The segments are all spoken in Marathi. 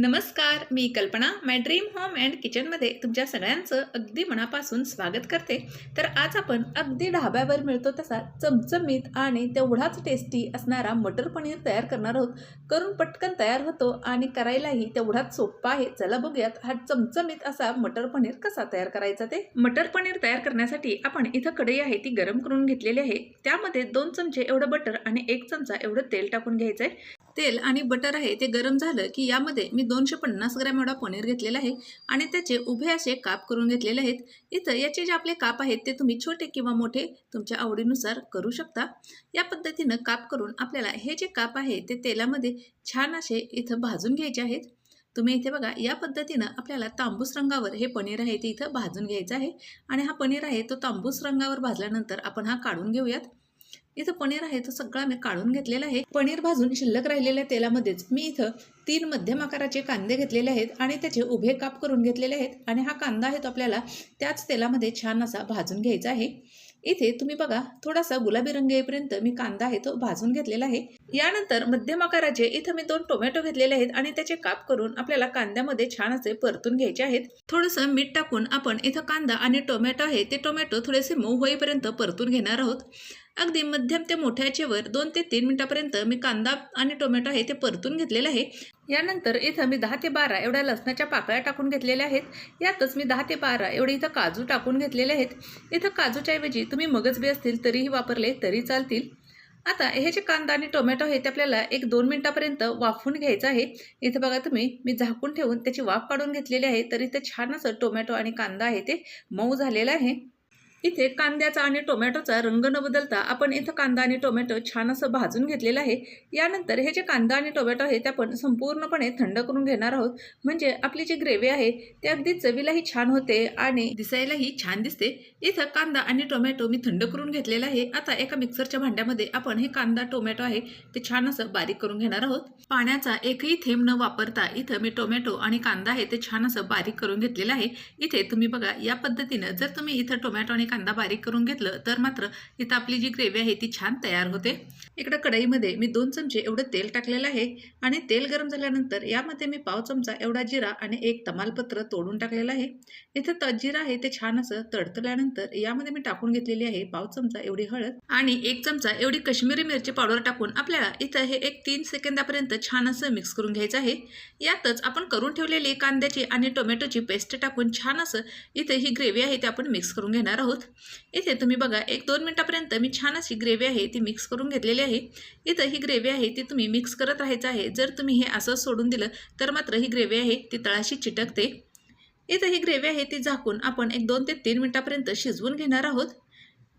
नमस्कार मी कल्पना माय ड्रीम होम अँड किचनमध्ये तुमच्या सगळ्यांचं अगदी मनापासून स्वागत करते. तर आज आपण अगदी ढाब्यावर मिळतो तसा चमचमीत आणि तेवढाच टेस्टी असणारा मटर पनीर तयार करणार आहोत. करून पटकन तयार होतो आणि करायलाही तेवढाच सोपा आहे. चला बघूयात हा चमचमीत असा मटर पनीर कसा तयार करायचा ते? मटर पनीर तयार करण्यासाठी आपण इथं कढई आहे ती गरम करून घेतलेली आहे. त्यामध्ये दोन चमचे एवढं बटर आणि एक चमचा एवढं तेल टाकून घ्यायचं आहे तेल आणि बटर आहे ते गरम झालं की यामध्ये मी दोनशे पन्नास ग्रॅम एवढा पनीर घेतलेला आहे आणि त्याचे उभे असे काप करून घेतलेले आहेत. इथं याचे जे आपले काप आहेत ते तुम्ही छोटे किंवा मोठे तुमच्या आवडीनुसार करू शकता. या पद्धतीनं काप करून आपल्याला हे जे काप आहे ते तेलामध्ये छान असे इथं भाजून घ्यायचे आहेत. तुम्ही इथे बघा या पद्धतीनं आपल्याला तांबूस रंगावर हे पनीर आहे ते इथं भाजून घ्यायचं आहे. आणि हा पनीर आहे तो तांबूस रंगावर भाजल्यानंतर आपण हा काढून घेऊयात. इथं पनीर आहे तो सगळा मी काढून घेतलेला आहे. पनीर भाजून शिल्लक राहिलेल्या तेलामध्येच मी इथं तीन मध्यम आकाराचे कांदे घेतलेले आहेत आणि त्याचे उभे काप करून घेतलेले आहेत. आणि हा कांदा आहे तो आपल्याला त्याच तेलामध्ये छान असा भाजून घ्यायचा आहे. इथे तुम्ही बघा थोडासा गुलाबी रंग येईपर्यंत मी कांदा आहे तो भाजून घेतलेला आहे. यानंतर मध्यम आकाराचे इथं मी दोन टोमॅटो घेतलेले आहेत आणि त्याचे काप करून आपल्याला कांद्यामध्ये छान असे परतून घ्यायचे आहेत. थोडंसं मीठ टाकून आपण इथं कांदा आणि टोमॅटो आहे ते टोमॅटो थोडेसे मऊ होईपर्यंत परतून घेणार आहोत. अगदी मध्यम ते मोठ्या याचेवर दोन ते तीन मिनिटापर्यंत मी कांदा आणि टोमॅटो आहे ते परतून घेतलेलं आहे. यानंतर इथं मी दहा ते बारा एवढ्या लसणाच्या पाकळ्या टाकून घेतलेल्या आहेत. यातच मी दहा ते बारा एवढे इथं काजू टाकून घेतलेले आहेत. इथं काजूच्या ऐवजी तुम्ही मगजबी असतील तरीही वापरले तरी चालतील. आता हे जे कांदा आणि टोमॅटो आहे ते आपल्याला एक दोन मिनटापर्यंत वाफून घ्यायचं आहे. इथं बघा तुम्ही मी झाकून ठेवून त्याची वाफ काढून घेतलेली आहे. तरी ते छान असं टोमॅटो आणि कांदा आहे ते मऊ झालेलं आहे. इथे कांद्याचा आणि टोमॅटोचा रंग न बदलता आपण इथं कांदा आणि टोमॅटो छान असं भाजून घेतलेलं आहे. यानंतर हे जे कांदा आणि टोमॅटो आहे ते आपण संपूर्णपणे थंड करून घेणार आहोत. म्हणजे आपली जी ग्रेव्ही आहे ते अगदी चवीलाही छान होते आणि दिसायलाही छान दिसते. इथं कांदा आणि टोमॅटो मी थंड करून घेतलेला आहे. आता एका मिक्सरच्या भांड्यामध्ये आपण हे कांदा टोमॅटो आहे ते छान असं बारीक करून घेणार आहोत. पाण्याचा एकही थेंब न वापरता इथं मी टोमॅटो आणि कांदा आहे ते छान असं बारीक करून घेतलेलं आहे. इथे तुम्ही बघा या पद्धतीनं जर तुम्ही इथं टोमॅटो आणि कांदा बारीक करून घेतलं तर मात्र इथं आपली जी ग्रेव्ही आहे ती छान तयार होते. इकडं कढईमध्ये मी दोन चमचे एवढं तेल टाकलेलं आहे आणि तेल गरम झाल्यानंतर यामध्ये मी पाव चमचा एवढा जिरा आणि एक तमालपत्र तोडून टाकलेलं आहे. इथं त जिरा आहे ते छान असं तडतल्यानंतर यामध्ये मी टाकून घेतलेली आहे पाव चमचा एवढी हळद आणि एक चमचा एवढी कश्मीरी मिरची पावडर टाकून आपल्याला इथं हे एक तीन सेकंदापर्यंत छान असं मिक्स करून घ्यायचं आहे. यातच आपण करून ठेवलेली कांद्याची आणि टोमॅटोची पेस्ट टाकून छान असं इथे ही ग्रेव्ही आहे ती आपण मिक्स करून घेणार आहोत. इथे तुम्ही बघा एक दोन मिनटापर्यंत मी छान अशी ग्रेव्ही आहे ती मिक्स करून घेतलेली आहे. इथं ही ग्रेव्ही आहे ती तुम्ही मिक्स करत राहायचं आहे. जर तुम्ही हे असं सोडून दिलं तर मात्र ही ग्रेव्ही आहे ती तळाशी चिटकते. इथं ही ग्रेव्ही आहे ती झाकून आपण एक दोन ते तीन मिनटापर्यंत शिजवून घेणार आहोत.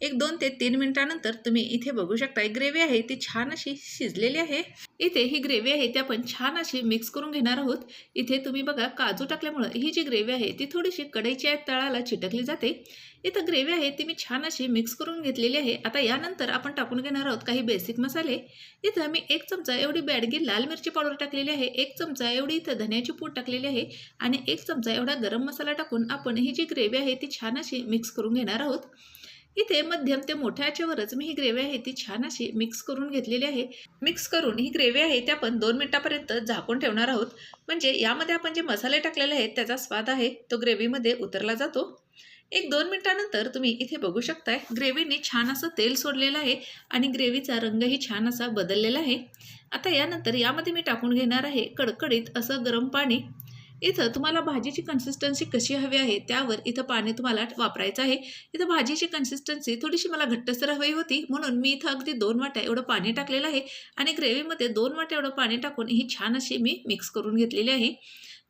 एक दोन ते तीन मिनिटानंतर तुम्ही इथे बघू शकता ग्रेव्ही आहे ती छान अशी शिजलेली आहे. इथे ही ग्रेव्ही आहे ती आपण छान अशी मिक्स करून घेणार आहोत. इथे तुम्ही बघा काजू टाकल्यामुळं ही जी ग्रेव्ही आहे ती थोडीशी कढईच्या तळाला चिटकली जाते. इथं ग्रेव्ही आहे ती मी छान अशी मिक्स करून घेतलेली आहे. आता यानंतर आपण टाकून घेणार आहोत काही बेसिक मसाले. इथं मी एक चमचा एवढी बॅडगी लाल मिरची पावडर टाकलेली आहे. एक चमचा एवढी इथं धन्याची पूड टाकलेली आहे. आणि एक चमचा एवढा गरम मसाला टाकून आपण ही जी ग्रेव्ही आहे ती छान अशी मिक्स करून घेणार आहोत. इथे मध्यम ते मोठ्या आचेवरच मी ही ग्रेव्ही आहे ती छान अशी मिक्स करून घेतलेली आहे. मिक्स करून ही ग्रेव्ही आहे ते आपण दोन मिनिटापर्यंत झाकून ठेवणार आहोत. म्हणजे यामध्ये आपण जे मसाले टाकलेले आहेत त्याचा स्वाद आहे तो ग्रेव्हीमध्ये उतरला जातो. एक दोन मिनिटानंतर तुम्ही इथे बघू शकताय ग्रेव्हीने छान असं तेल सोडलेलं आहे आणि ग्रेव्हीचा रंगही छान असा बदललेला आहे. आता यानंतर यामध्ये मी टाकून घेणार आहे कडकडीत असं गरम पाणी. इथं तुम्हाला भाजीची कन्सिस्टन्सी कशी हवी आहे त्यावर इथं पाणी तुम्हाला वापरायचं आहे. इथं भाजीची कन्सिस्टन्सी थोडीशी मला घट्टसर हवी होती म्हणून मी इथं अगदी दोन वाट्या एवढं पाणी टाकलेलं आहे आणि ग्रेव्हीमध्ये दोन वाट्या एवढं पाणी टाकून ही छान अशी मी मिक्स करून घेतलेली आहे.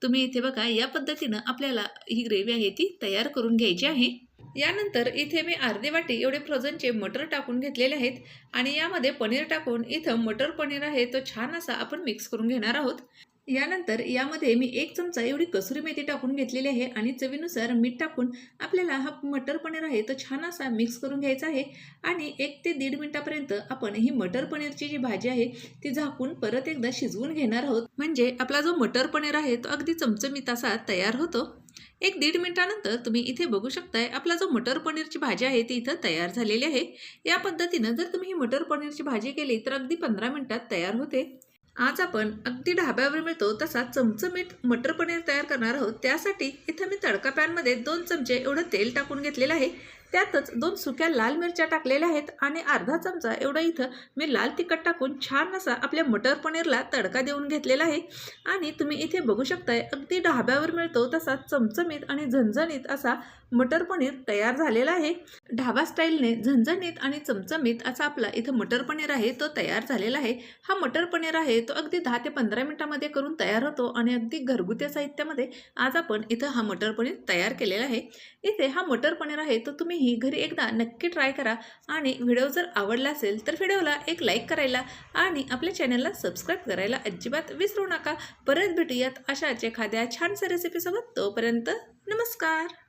तुम्ही इथे बघा या पद्धतीनं आपल्याला ही ग्रेव्ही आहे ती तयार करून घ्यायची आहे. यानंतर इथे मी अर्धी वाटी एवढे फ्रोझनचे मटर टाकून घेतलेले आहेत आणि यामध्ये पनीर टाकून इथं मटर पनीर आहे तो छान असा आपण मिक्स करून घेणार आहोत. यानंतर यामध्ये मी एक चमचा एवढी कसुरी मेथी टाकून घेतलेली आहे आणि चवीनुसार मीठ टाकून आपल्याला हा मटर पनीर आहे तो छान असा मिक्स करून घ्यायचा आहे. आणि एक ते दीड मिनिटापर्यंत आपण ही मटर पनीरची जी भाजी आहे ती झाकून परत एकदा शिजवून घेणार आहोत. म्हणजे आपला जो मटर पनीर आहे तो अगदी चमचमीत असा तयार होतो. एक दीड मिनिटानंतर तुम्ही इथे बघू शकताय आपला जो मटर पनीरची भाजी आहे ती इथं तयार झालेली आहे. या पद्धतीनं जर तुम्ही ही मटर पनीरची भाजी केली तर अगदी पंधरा मिनिटात तयार होते. आज आपण अगदी ढाब्यावर मिळतो तसा चमचमीत मटर पनीर तयार करणार आहोत. त्यासाठी इथं मी तडका पॅनमध्ये दोन चमचे एवढं तेल टाकून घेतलेलं आहे. त्यातच दोन सुक्या लाल मिरच्या टाकलेल्या आहेत आणि अर्धा चमचा एवढा इथं मी लाल तिखट टाकून छान असा आपल्या मटर पनीरला तडका देऊन घेतलेला आहे. आणि तुम्ही इथे बघू शकताय अगदी ढाब्यावर मिळतो तसा चमचमीत आणि झणझणीत असा मटर पनीर तयार झालेला आहे. ढाबा स्टाईलने झणझणीत आणि चमचमीत असा आपला इथं मटर पनीर आहे तो तयार झालेला आहे. हा मटर पनीर आहे तो अगदी दहा ते पंधरा मिनिटामध्ये करून तयार होतो आणि अगदी घरगुती साहित्यामध्ये आज आपण इथं हा मटर पनीर तयार केलेला आहे. इथे हा मटर पनीर आहे तो तुम्ही तुम्हीही घरी एकदा नक्की ट्राय करा. आणि व्हिडिओ जर आवडला असेल तर व्हिडिओला एक लाईक करायला आणि आपल्या चॅनलला सबस्क्राईब करायला अजिबात विसरू नका. परत भेटूयात अशाच एखाद्या छानशा रेसिपीसोबत तोपर्यंत नमस्कार.